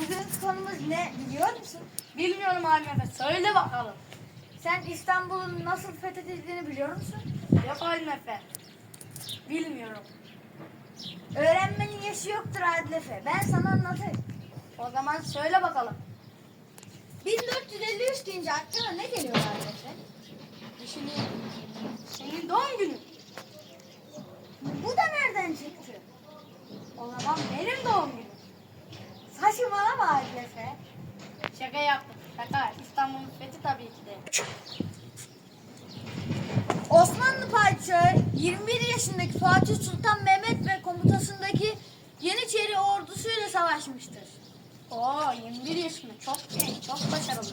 Efe biliyor musun? Bilmiyorum Halim Efe. Söyle bakalım. Sen İstanbul'un nasıl fethedildiğini biliyor musun? Yok Halim Efe. Bilmiyorum. Öğrenmenin yaşı yoktur Adil Efe. Ben sana anlatayım. O zaman söyle bakalım. 1453 deyince aklına ne geliyor Adil Efe? Düşüneyim. Senin doğum günün. Bu da nereden çıktı? O zaman benim doğum günüm. Saçmalama Adil Efe. Şaka yaptım. Şaka. İstanbul'un fethi tabii ki de. Osmanlı padişahı 21 yaşındaki Fatih Sultan Mehmet ve komutasındaki Yeniçeri ordusuyla savaşmıştır. Oo 21 yaşında. Çok genç. Çok başarılı.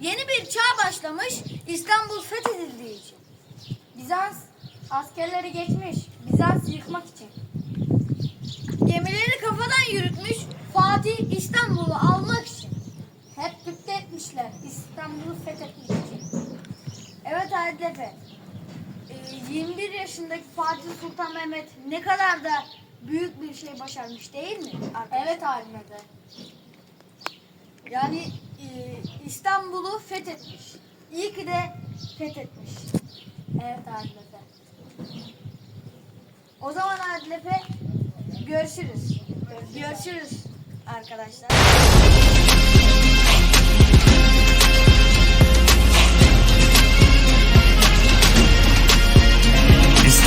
Yeni bir çağ başlamış İstanbul fethedildiği için. Bizans askerleri geçmiş. Bizans yıkmak için. Gemileri kafadan yürütmüş Fatih İstanbul'u almak için. Hep gıpta etmişler. İstanbul'u fethetmek için. Evet Adil Efe. Ee, 21 yaşındaki Fatih Sultan Mehmet ne kadar da büyük bir şey başarmış değil mi? arkadaşlar? Evet Halim Efe. Yani e, İstanbul'u fethetmiş. İyi ki de fethetmiş. Evet Halim Efe. O zaman Adil Efe görüşürüz. Görüşürüz arkadaşlar.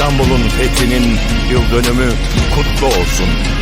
İstanbul'un fethinin yıl dönümü kutlu olsun.